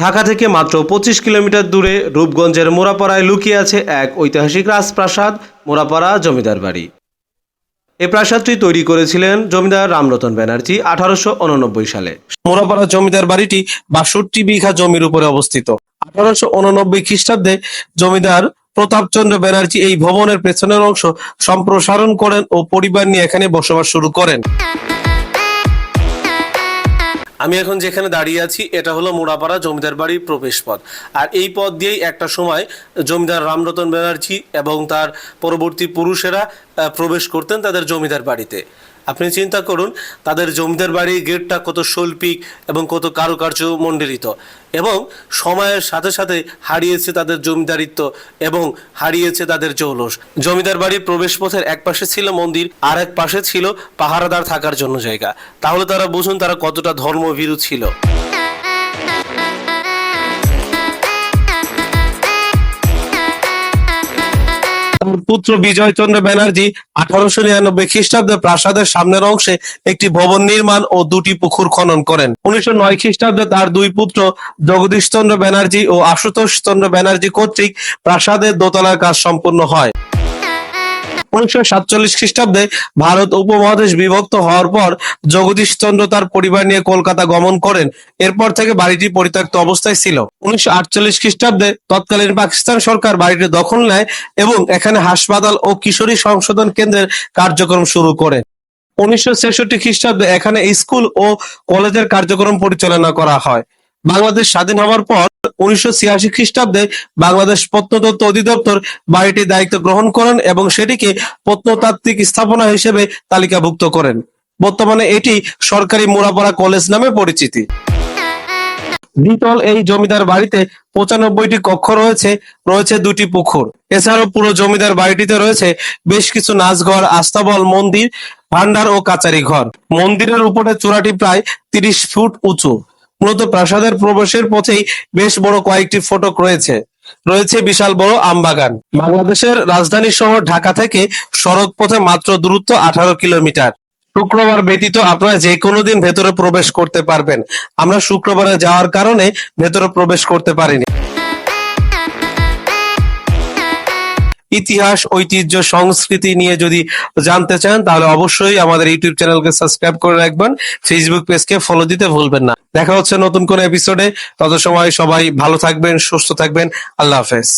ঢাকা থেকে মাত্র পঁচিশ কিলোমিটার দূরে রূপগঞ্জের মোরাপাড়ায় লুকিয়ে আছে এক ঐতিহাসিক রাজপ্রাসাদ, মোরাপাড়া জমিদার বাড়ি। এই প্রাসাদটি তৈরি করেছিলেন জমিদার রামরতন ব্যানার্জি আঠারোশো উননব্বই সালে। মোরাপাড়া জমিদার বাড়িটি বাষট্টি বিঘা জমির উপরে অবস্থিত। আঠারোশো উননব্বই খ্রিস্টাব্দে জমিদার প্রতাপচন্দ্র ব্যানার্জি এই ভবনের পেছনের অংশ সম্প্রসারণ করেন ও পরিবার নিয়ে এখানে বসবাস শুরু করেন। আমি এখন যেখানে দাঁড়িয়ে আছি, এটা হলো মোড়াপাড়া জমিদার বাড়ির প্রবেশ পথ আর এই পথ দিয়েই একটা সময় জমিদার রামরতন ব্যানার্জি এবং তার পরবর্তী পুরুষেরা প্রবেশ করতেন তাদের জমিদার বাড়িতে। আপনি চিন্তা করুন, তাদের জমিদার বাড়ি গেটটা কত শৈল্পিক এবং কত কারুকার্য মণ্ডিত এবং সময়ের সাথে সাথে হারিয়েছে তাদের জমিদারিত্ব এবং হারিয়েছে তাদের জৌলস। জমিদার বাড়ির প্রবেশ পথের এক পাশে ছিল মন্দির, আর এক পাশে ছিল পাহারাদার থাকার জন্য জায়গা। তাহলে তারা বুঝুন তারা কতটা ধর্মভীরু ছিল। পুত্র বিজয়চন্দ্র ব্যানার্জি আঠারোশো নিরানব্বই খ্রিস্টাব্দে প্রাসাদের সামনের অংশে একটি ভবন নির্মাণ ও দুটি পুকুর খনন করেন। উনিশশো নয় খ্রিস্টাব্দে তার দুই পুত্র জগদীশ চন্দ্র ব্যানার্জি ও আশুতোষ চন্দ্র ব্যানার্জি কর্তৃক প্রাসাদের দোতলার কাজ সম্পূর্ণ হয়। উনিশশো সাতচল্লিশ খ্রিস্টাব্দে ভারত উপমহাদেশ বিভক্ত হওয়ার পর জগদীশ চন্দ্র তার পরিবার নিয়ে কলকাতা গমন করেন। এরপর থেকে বাড়িটি পরিত্যক্ত অবস্থায় ছিল। উনিশশো আটচল্লিশ খ্রিস্টাব্দে তৎকালীন পাকিস্তান সরকার বাড়িটি দখল নেয় এবং এখানে হাসপাতাল ও কিশোরী সংশোধন কেন্দ্রের কার্যক্রম শুরু করে উনিশশো ছেষট্টি খ্রিস্টাব্দে এখানে স্কুল ও কলেজের কার্যক্রম পরিচালনা করা হয়। বাংলাদেশ স্বাধীন হওয়ার পর উনিশশো ছিয়াশি খ্রিস্টাব্দে বাংলাদেশ প্রত্নতত্ত্ব অধিদপ্তর বাড়িটির দায়িত্ব গ্রহণ করেন এবং সেটিকে প্রত্নতাত্ত্বিক স্থাপনা হিসেবে তালিকাভুক্ত করেন। বর্তমানে এটি সরকারি মোড়াপাড়া কলেজ নামে পরিচিতি। দ্বিতল এই জমিদার বাড়িতে পঁচানব্বইটি কক্ষ রয়েছে রয়েছে দুটি পুকুর। এছাড়াও পুরো জমিদার বাড়িটিতে রয়েছে বেশ কিছু নাচঘর, আস্তাবল, মন্দির, ভান্ডার ও কাচারি ঘর। মন্দিরের উপরে চূড়াটি প্রায় তিরিশ ফুট উঁচু। মূলত প্রাসাদের প্রবেশের পথেই বেশ বড় কয়েকটি ফটক রয়েছে। রয়েছে বিশাল বড় আমবাগান। বাংলাদেশের রাজধানী শহর ঢাকা থেকে সড়ক পথে মাত্র দূরত্ব আঠারো কিলোমিটার। শুক্রবার ব্যতীত আপনারা যে কোনো দিন ভেতরে প্রবেশ করতে পারবেন। আমরা শুক্রবারে যাওয়ার কারণে ভেতরে প্রবেশ করতে পারিনি। ইতিহাস, ঐতিহ্য, সংস্কৃতি নিয়ে যদি জানতে চান, তাহলে অবশ্যই আমাদের ইউটিউব চ্যানেলকে সাবস্ক্রাইব করে রাখবেন। ফেসবুক পেজকে ফলো দিতে ভুলবেন না। দেখা হচ্ছে নতুন কোন এপিসোডে তত সময় সবাই ভালো থাকবেন, সুস্থ থাকবেন। আল্লাহ হাফেজ।